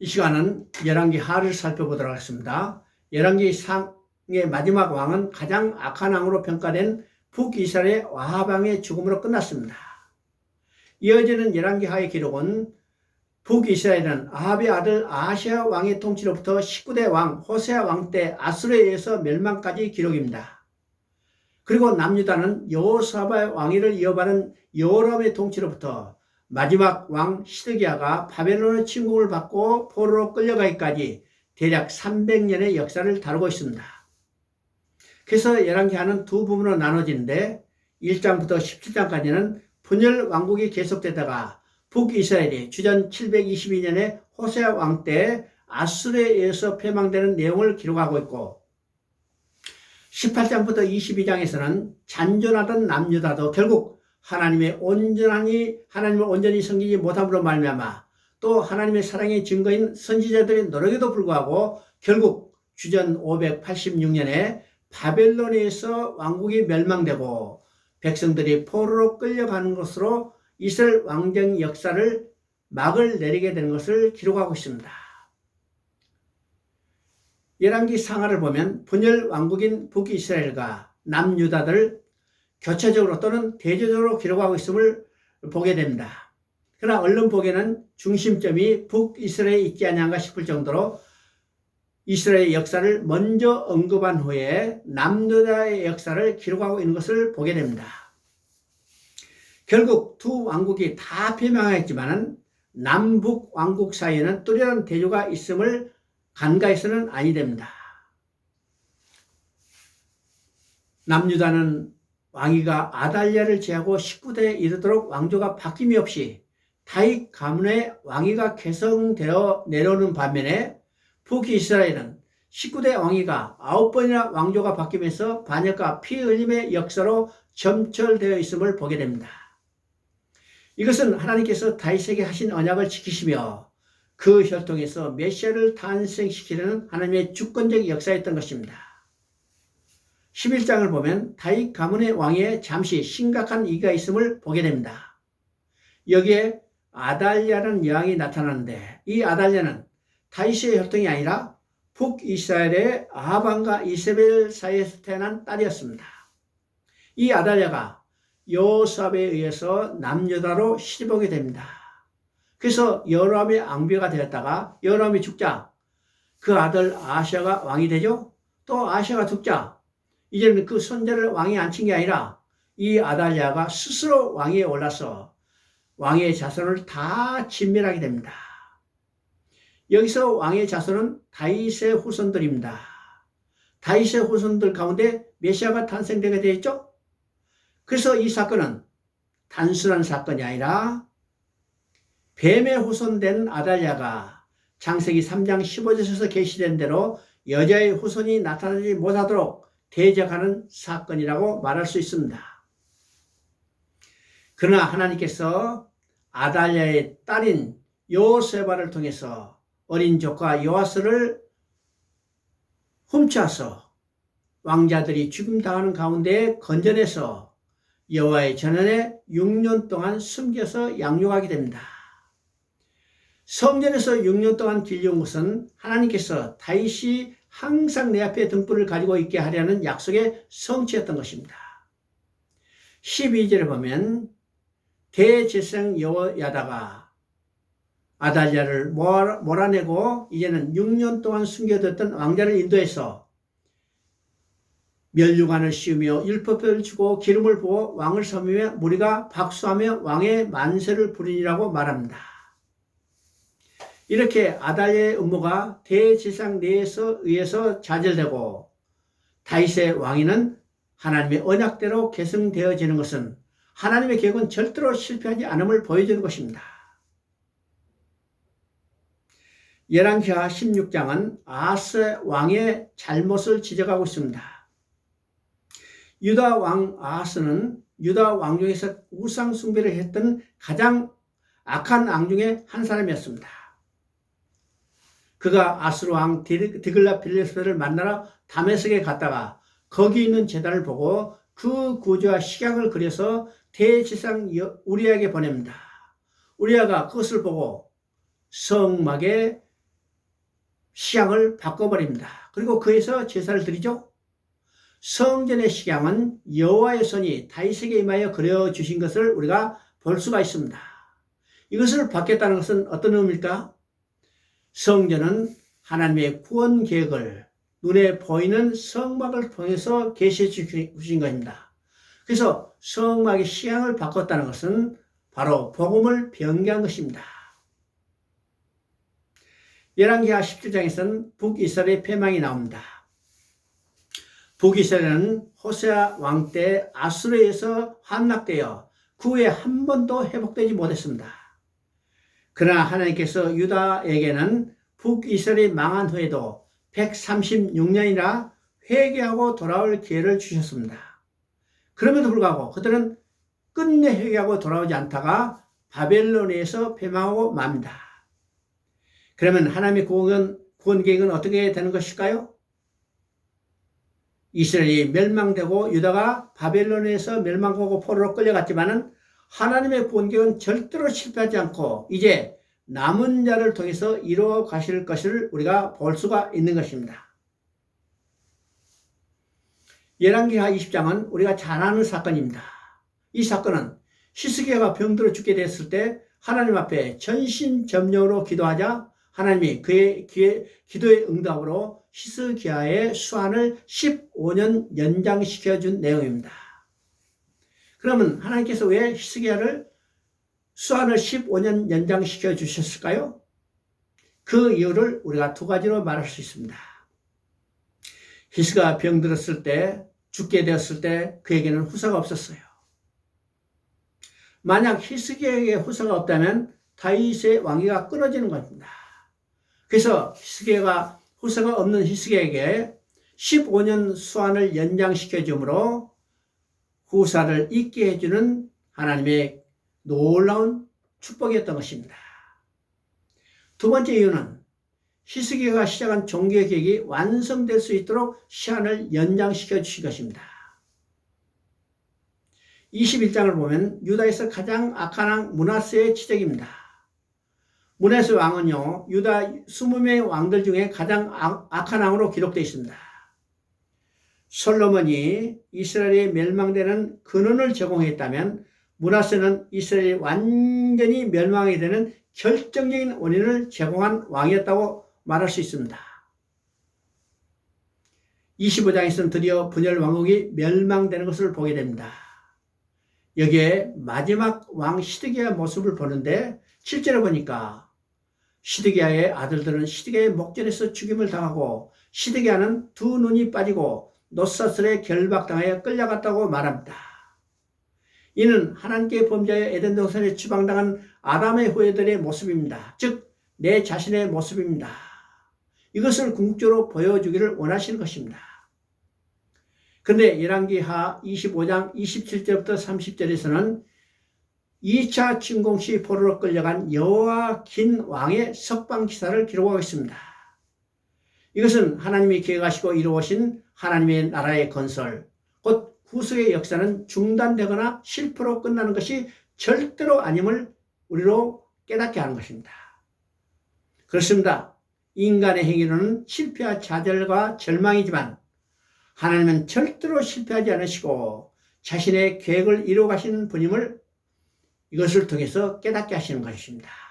이 시간은 열왕기 하를 살펴보도록 하겠습니다. 열왕기 상의 마지막 왕은 가장 악한 왕으로 평가된 북이스라엘의 와하방의 죽음으로 끝났습니다. 이어지는 열왕기 하의 기록은 북이스라엘은 아합의 아들 아시아 왕의 통치로부터 19대 왕 호세아 왕 때 아수르에 의해서 멸망까지 기록입니다. 그리고 남유다는 여호사바의 왕위를 이어받은 여호람의 통치로부터 마지막 왕 시드기야가 바벨론의 침공을 받고 포로로 끌려가기까지 대략 300년의 역사를 다루고 있습니다. 그래서 열왕기하는 두 부분으로 나눠지는데 1장부터 17장까지는 분열 왕국이 계속되다가 북이스라엘이 주전 722년에 호세아 왕 때 아수르에 의해서 패망되는 내용을 기록하고 있고 18장부터 22장에서는 잔존하던 남유다도 결국 하나님의 온전하니 하나님을 온전히 섬기지 못함으로 말미암아 또 하나님의 사랑의 증거인 선지자들의 노력에도 불구하고 결국 주전 586년에 바벨론에서 왕국이 멸망되고 백성들이 포로로 끌려가는 것으로 이스라엘 왕정 역사를 막을 내리게 되는 것을 기록하고 있습니다. 열왕기 상하를 보면 분열 왕국인 북이스라엘과 남유다들 교체적으로 또는 대조적으로 기록하고 있음을 보게 됩니다. 그러나 언론 보기에는 중심점이 북이스라엘에 있지 않냐가 싶을 정도로 이스라엘의 역사를 먼저 언급한 후에 남유다의 역사를 기록하고 있는 것을 보게 됩니다. 결국 두 왕국이 다 패망했지만 남북 왕국 사이에는 뚜렷한 대조가 있음을 간과해서는 아니 됩니다. 남유다는 왕위가 아달랴를 제하고 19대에 이르도록 왕조가 바뀜이 없이 다윗 가문의 왕위가 개성되어 내려오는 반면에 북이스라엘은 19대 왕위가 9번이나 왕조가 바뀌면서 반역과 피 흘림의 역사로 점철되어 있음을 보게 됩니다. 이것은 하나님께서 다윗에게 하신 언약을 지키시며 그 혈통에서 메시아를 탄생시키려는 하나님의 주권적 역사였던 것입니다. 11장을 보면 다윗 가문의 왕에 잠시 심각한 이가 있음을 보게 됩니다. 여기에 아달랴라는 여왕이 나타나는데 이 아달랴는 다윗의 혈통이 아니라 북이스라엘의 아합왕과 이세벨 사이에서 태어난 딸이었습니다. 이 아달랴가 요삽에 의해서 남유다로 시집오게 됩니다. 그래서 여람의 앙비가 되었다가 여람이 죽자 그 아들 아시아가 왕이 되죠. 또 아시아가 죽자 이제는 그 손자를 왕이 앉힌 게 아니라 이 아달랴가 스스로 왕위에 올라서 왕의 자손을 다 진멸하게 됩니다. 여기서 왕의 자손은 다윗의 후손들입니다. 다윗의 후손들 가운데 메시아가 탄생되게 되었죠. 그래서 이 사건은 단순한 사건이 아니라 뱀의 후손된 아달랴가 장세기 3장 15절에서 계시된 대로 여자의 후손이 나타나지 못하도록 대적하는 사건이라고 말할 수 있습니다. 그러나 하나님께서 아달랴의 딸인 요세바를 통해서 어린 조카 요아스를 훔쳐서 왕자들이 죽음 당하는 가운데 건져내서 여호와의 전원에 6년 동안 숨겨서 양육하게 됩니다. 성전에서 6년 동안 길려온 것은 하나님께서 다윗이 항상 내 앞에 등불을 가지고 있게 하려는 약속의 성취였던 것입니다. 12절에 보면 대제사장 여호야다가 아달랴를 몰아내고 이제는 6년 동안 숨겨뒀던 왕자를 인도해서 멸류관을 씌우며 율법을 주고 기름을 부어 왕을 섬기며 무리가 박수하며 왕의 만세를 부리니라고 말합니다. 이렇게 아달의 음모가 대지상 내에서 의해서 좌절되고 다윗의 왕위는 하나님의 언약대로 계승되어지는 것은 하나님의 계획은 절대로 실패하지 않음을 보여주는 것입니다. 열왕기하 16장은 아스 왕의 잘못을 지적하고 있습니다. 유다 왕 아스는 유다 왕 중에서 우상 숭배를 했던 가장 악한 왕 중에 한 사람이었습니다. 그가 아수르 왕 디글라 빌레스를 만나러 다메섹에 갔다가 거기 있는 재단을 보고 그 구조와 식약을 그려서 대지상 우리에게 보냅니다. 우리아가 그것을 보고 성막에 식양을 바꿔버립니다. 그리고 그에서 제사를 드리죠. 성전의 식양은 여호와의 손이 다윗에게 임하여 그려 주신 것을 우리가 볼 수가 있습니다. 이것을 받겠다는 것은 어떤 의미일까? 성전은 하나님의 구원 계획을 눈에 보이는 성막을 통해서 계시해 주신 것입니다. 그래서 성막의 시향을 바꿨다는 것은 바로 복음을 변개한 것입니다. 열왕기하 17장에서는 북이스라엘의 패망이 나옵니다. 북이스라엘은 호세아 왕 때 아수르에서 함락되어 그 후에 한 번도 회복되지 못했습니다. 그러나 하나님께서 유다에게는 북이스라엘이 망한 후에도 136년이나 회개하고 돌아올 기회를 주셨습니다. 그럼에도 불구하고 그들은 끝내 회개하고 돌아오지 않다가 바벨론에서 패망하고 맙니다. 그러면 하나님의 구원, 구원 계획은 어떻게 되는 것일까요? 이스라엘이 멸망되고 유다가 바벨론에서 멸망하고 포로로 끌려갔지만은 하나님의 계획은 절대로 실패하지 않고 이제 남은 자를 통해서 이루어 가실 것을 우리가 볼 수가 있는 것입니다. 열왕기하 20장은 우리가 잘 아는 사건입니다. 이 사건은 히스기야가 병들어 죽게 됐을 때 하나님 앞에 전신전력으로 기도하자 하나님이 그의 기도의 응답으로 히스기야의 수한을 15년 연장시켜 준 내용입니다. 그러면 하나님께서 왜 히스기야를 수한을 15년 연장시켜 주셨을까요? 그 이유를 우리가 두 가지로 말할 수 있습니다. 히스가 병들었을 때, 죽게 되었을 때 그에게는 후사가 없었어요. 만약 히스기에게 후사가 없다면 다윗의 왕위가 끊어지는 겁니다. 그래서 히스기가 후사가 없는 히스기에게 15년 수한을 연장시켜 주므로 후사를 잊게 해주는 하나님의 놀라운 축복이었던 것입니다. 두 번째 이유는 히스기가 시작한 종교 계획이 완성될 수 있도록 시한을 연장시켜 주신 것입니다. 21장을 보면 유다에서 가장 악한 왕 문하세의 지적입니다. 문하세 왕은요, 유다 20명의 왕들 중에 가장 악한 왕으로 기록되어 있습니다. 솔로몬이 이스라엘이 멸망되는 근원을 제공했다면 문하세는 이스라엘이 완전히 멸망하게 되는 결정적인 원인을 제공한 왕이었다고 말할 수 있습니다. 25장에서는 드디어 분열 왕국이 멸망되는 것을 보게 됩니다. 여기에 마지막 왕 시드기야 모습을 보는데 실제로 보니까 시드기야의 아들들은 시드기야의 목전에서 죽임을 당하고 시드기야는 두 눈이 빠지고 노사슬에 결박당하여 끌려갔다고 말합니다. 이는 하나님께 범죄하여 에덴 동산에 추방당한 아담의 후예들의 모습입니다. 즉, 내 자신의 모습입니다. 이것을 궁극적으로 보여주기를 원하시는 것입니다. 그런데 열왕기하 25장 27절부터 30절에서는 2차 침공 시 포로로 끌려간 여호와 긴 왕의 석방 기사를 기록하고 있습니다. 이것은 하나님이 계획하시고 이루어신 하나님의 나라의 건설, 곧 후속의 역사는 중단되거나 실패로 끝나는 것이 절대로 아님을 우리로 깨닫게 하는 것입니다. 그렇습니다. 인간의 행위로는 실패와 좌절과 절망이지만 하나님은 절대로 실패하지 않으시고 자신의 계획을 이루어 가시는 분임을 이것을 통해서 깨닫게 하시는 것입니다.